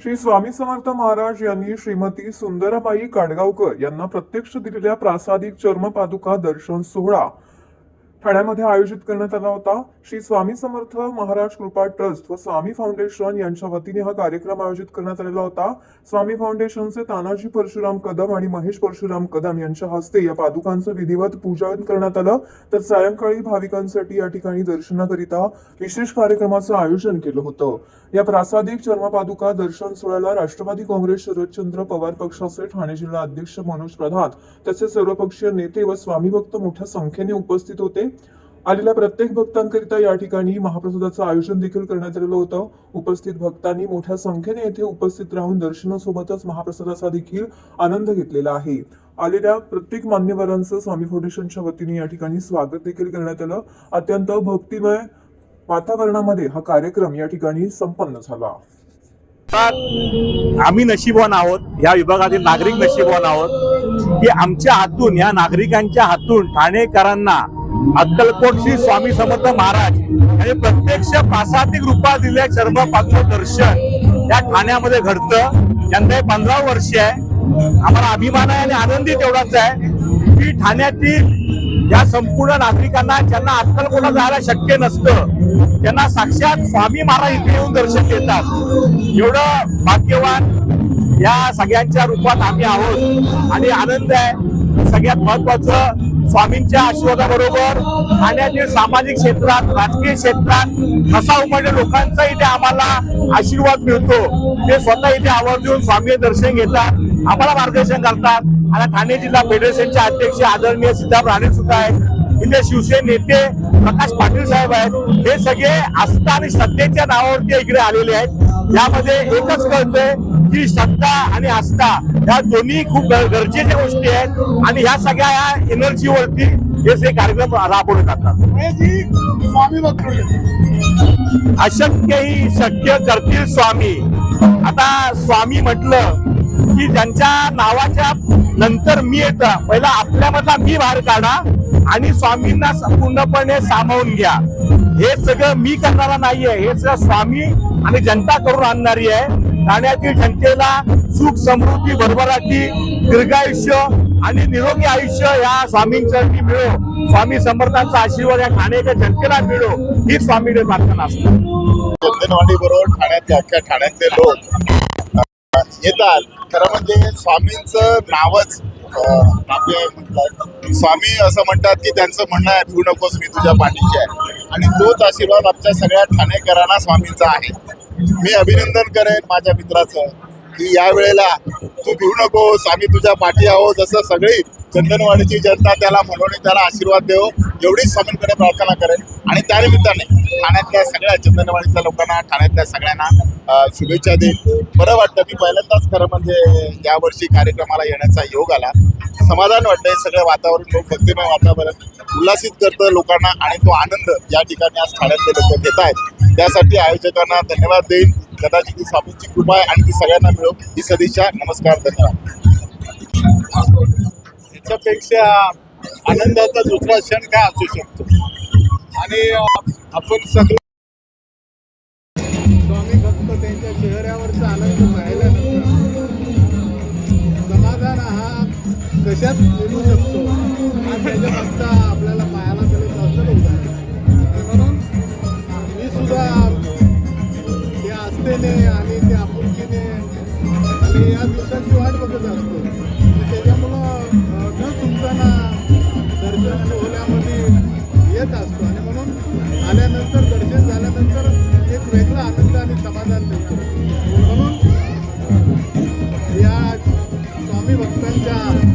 श्री स्वामी समर्थ महाराज यांनी श्रीमती सुंदराबाई काडगावकर यांना प्रत्यक्ष दिलेल्या प्रासादिक चर्म पादुका दर्शन सोहळा ठाण्यामध्ये आयोजित करण्यात आला होता. श्री स्वामी समर्थ महाराज कृपा ट्रस्ट व स्वामी फाउंडेशन यांच्या वतीने हा कार्यक्रम आयोजित करण्यात आलेला होता. स्वामी फाउंडेशनचे तानाजी परशुराम कदम आणि महेश परशुराम कदम यांच्या हस्ते या पादुकांचं विधिवत पूजन करण्यात आलं. तर सायंकाळी भाविकांसाठी या ठिकाणी दर्शनाकरिता विशेष कार्यक्रमाचं आयोजन केलं होतं. या प्रासादिक चर्मपादुका दर्शन सोहळ्याला राष्ट्रवादी काँग्रेस शरदचंद्र पवार पक्षाचे ठाणे जिल्हा अध्यक्ष मनोज प्रधान तसेच सर्वपक्षीय नेते व स्वामी भक्त मोठ्या संख्येने उपस्थित होते. आलेल्या प्रत्येक भक्तांकरिता या ठिकाणी महाप्रसादाचं आयोजन देखील करण्यात आलेलं होतं. उपस्थित भक्तांनी मोठ्या संख्येने येथे उपस्थित राहून दर्शनासोबतच महाप्रसादाचा देखील आनंद घेतलेला आहे. आलेल्या प्रत्येक मान्यवरांचं स्वामी फाउंडेशनच्या वतीने या ठिकाणी स्वागत देखील करण्यात आलं. अत्यंत भक्तिमय वातावरणामध्ये हा कार्यक्रम या ठिकाणी संपन्न झाला. आम्ही नशीबवान आहोत. या विभागातील नागरिक नशीबवान आहोत. की आमच्या हातून या नागरिकांच्या हातून ठाणेकरांना अक्कलकोट श्री स्वामी समर्थ महाराज आणि प्रत्यक्ष प्रासादिक रूपात दिले चर्मपात्र दर्शन या ठाण्यामध्ये घडतं. यंदा हे पंधरा वर्ष आहे. आम्हाला अभिमान आहे आणि आनंदी तेवढाच आहे. की ठाण्यातील या संपूर्ण नागरिकांना ज्यांना अक्कलकोटला जायला शक्य नसतं त्यांना साक्षात स्वामी महाराज इथे येऊन दर्शन देतात. एवढं भाग्यवान या सगळ्यांच्या रूपात आम्ही आहोत. आणि आनंद आहे. सगळ्यात महत्वाचं स्वामींच्या आशीर्वादाबरोबर ठाण्यातील सामाजिक क्षेत्रात राजकीय क्षेत्रात कसा उमटल्या लोकांचा इथे आम्हाला आशीर्वाद मिळतो. ते स्वतः इथे आवर्जून स्वामी दर्शन घेतात. आम्हाला मार्गदर्शन करतात. आणि ठाणे जिल्हा फेडरेशनचे अध्यक्ष आदरणीय सिद्धार्थ राणे सुद्धा आहेत. इथे शिवसेने नेते प्रकाश पाटील साहेब आहेत. हे सगळे आस्था आणि श्रद्धेच्या नावावरती इकडे आलेले आहेत. यामध्ये एकच कळतंय की श्रद्धा आणि आस्था या दोन्ही खूप गरजेच्या गोष्टी आहेत आणि ह्या सगळ्या या एनर्जीवरती हे जे कार्यक्रम राबवले जातात. स्वामी अशक्य शक्य करतील स्वामी. आता स्वामी म्हटलं की ज्यांच्या नावाच्या नंतर मी येतं पहिला आपल्यामधला मी बाहेर काढा आणि स्वामींना पूर्णपणे सामावून घ्या. हे सगळं मी करणारा नाहीये. हे सगळं स्वामी आणि जनता करून आणणारी आहे. ठाण्यातील जनतेला सुख समृद्धी भरभराटी दीर्घायुष्य आणि निरोगी आयुष्य या स्वामींच्या मिळो. स्वामी समर्थांचा आशीर्वाद या ठाण्याच्या जनतेला मिळो. ही स्वामीकडे प्रार्थना असते. बरोबर ठाण्यातले अख्ख्या ठाण्यातले लोक अ, येतात खरं म्हणजे स्वामींचं नावच आपले म्हणतात. स्वामी असं म्हणतात की त्यांचं म्हणणं आहे भिवू नकोस मी तुझ्या पाठीशी आहे. आणि तोच आशीर्वाद आमच्या सगळ्या ठाणेकरांना स्वामींचा आहे. मी अभिनंदन करेन माझ्या मित्राचं की या वेळेला तू भिवू नकोस आम्ही तुझ्या पाठी आहोत जसं सगळी चंदनवाडीची जनता त्याला म्हणून त्याला आशीर्वाद देव एवढीच स्वामींकडे प्रार्थना करेल. आणि त्यानिमित्ताने ठाण्यातल्या सगळ्या चंदनवाडीच्या लोकांना ठाण्यातल्या सगळ्यांना शुभेच्छा देईल. बरं वाटतं मी पहिल्यांदाच खरं म्हणजे यावर्षी कार्यक्रमाला येण्याचा योग आला. समाधान वाटतंय सगळं वातावरण लोक भक्तिमय वातावरण. उल्हासित करतं लोकांना आणि तो आनंद या ठिकाणी आज ठाण्यातले लोक घेत आहेत. त्यासाठी आयोजकांना धन्यवाद देईन. कदाचित ही स्वामींची कृपा आहे आणि ती सगळ्यांना मिळो. ही सदिच्छा. नमस्कार धन्यवाद. याच्यापेक्षा आनंदाचा दुसरा क्षण काय असू शकतो. आणि आपण सगळं स्वामी भक्त त्यांच्या चेहऱ्यावरचा आनंद पाहिल्यानंतर समाधान हा कशात मिळू शकतो? हा त्याच्यामागचा आपल्याला पाहायला तरी असं उदाहरण म्हणून मी सुद्धा त्या आस्थेने आणि त्या आपुलकीने आणि या दिवसांची वाट बघत असतो. अं, न दर्शन येत असतो. आणि म्हणून आल्यानंतर दर्शन झाल्यानंतर एक वेगळा आनंद आणि समाधान मिळतो. म्हणून या स्वामी भक्तांच्या